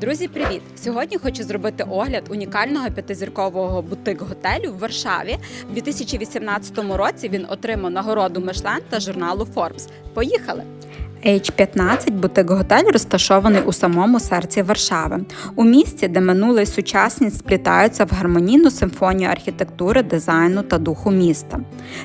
Друзі, привіт! Сьогодні хочу зробити огляд унікального п'ятизіркового бутик-готелю в Варшаві. У 2018 році він отримав нагороду Мишлен та журналу Forbes. Поїхали! H15 бутик-готель розташований у самому серці Варшави, у місті, де минуле і сучасність сплітаються в гармонійну симфонію архітектури, дизайну та духу міста.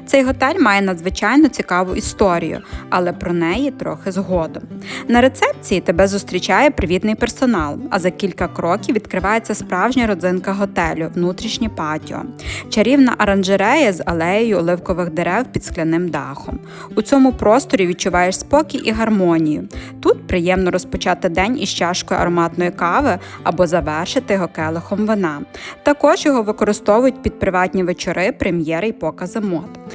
Цей готель має надзвичайно цікаву історію, але про неї трохи згодом. На рецепції тебе зустрічає привітний персонал, а за кілька кроків відкривається справжня родзинка готелю внутрішнє патіо, чарівна оранжерея з алеєю оливкових дерев під скляним дахом. У цьому просторі відчуваєш спокій і гармонію. Тут приємно розпочати день із чашкою ароматної кави або завершити його келихом вина. Також його використовують під приватні вечори, прем'єри й покази мод.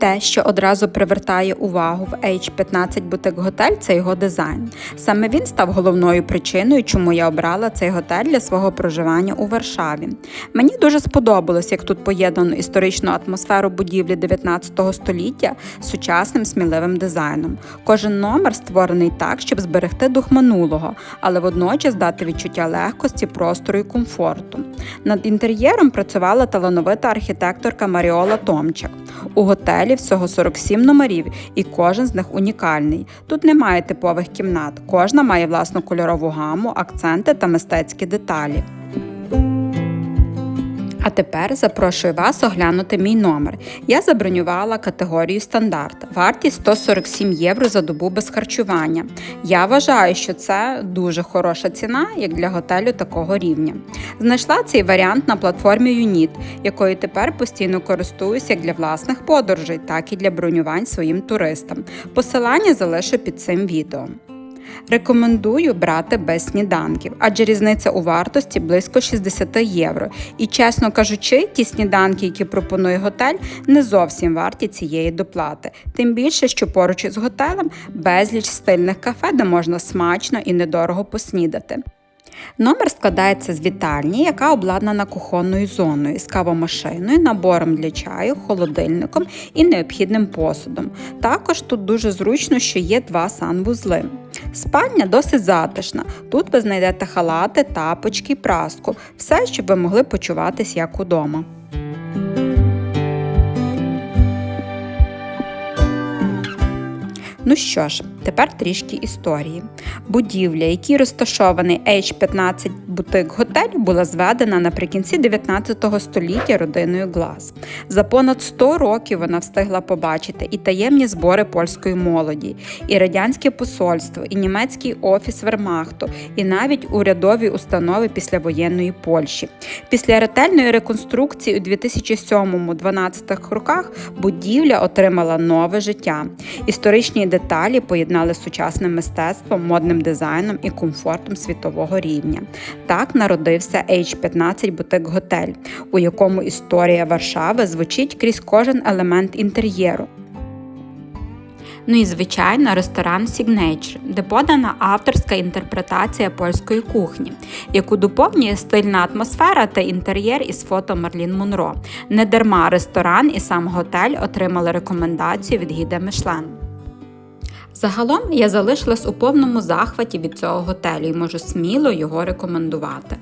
Те, що одразу привертає увагу в H15 бутик готель, це його дизайн. Саме він став головною причиною, чому я обрала цей готель для свого проживання у Варшаві. Мені дуже сподобалось, як тут поєднано історичну атмосферу будівлі 19 століття з сучасним сміливим дизайном. Кожен номер створений так, щоб зберегти дух минулого, але водночас дати відчуття легкості, простору і комфорту. Над інтер'єром працювала талановита архітекторка Маріола Томчак. У готелі всього 47 номерів, і кожен з них унікальний. Тут немає типових кімнат, кожна має власну кольорову гаму, акценти та мистецькі деталі. А тепер запрошую вас оглянути мій номер. Я забронювала категорію стандарт. Вартість 147 євро за добу без харчування. Я вважаю, що це дуже хороша ціна, як для готелю такого рівня. Знайшла цей варіант на платформі Unit, якою тепер постійно користуюся як для власних подорожей, так і для бронювань своїм туристам. Посилання залишу під цим відео. Рекомендую брати без сніданків, адже різниця у вартості близько 60 євро. І, чесно кажучи, ті сніданки, які пропонує готель, не зовсім варті цієї доплати. Тим більше, що поруч із готелем безліч стильних кафе, де можна смачно і недорого поснідати. Номер складається з вітальні, яка обладнана кухонною зоною, з кавомашиною, набором для чаю, холодильником і необхідним посудом. Також тут дуже зручно, що є два санвузли. Спальня досить затишна. Тут ви знайдете халати, тапочки, праску, все, щоб ви могли почуватись як удома. Ну що ж, тепер трішки історії. Будівля, які розташований H15 бутик готель, була зведена наприкінці 19 століття родиною Глас. За понад 100 років вона встигла побачити і таємні збори польської молоді, і радянське посольство, і німецький офіс Вермахту, і навіть урядові установи післявоєнної Польщі. Після ретельної реконструкції у 2007-2012 роках будівля отримала нове життя. Історичні деталі поєднали з сучасним мистецтвом, модним дизайном і комфортом світового рівня. Так народився H15 бутик готель, у якому історія Варшави звучить крізь кожен елемент інтер'єру. Ну і звичайно, ресторан Signature, де подана авторська інтерпретація польської кухні, яку доповнює стильна атмосфера та інтер'єр із фото Марлін Монро. Не дарма ресторан і сам готель отримали рекомендацію від гіда Мишлен. Загалом я залишилась у повному захваті від цього готелю і можу сміло його рекомендувати.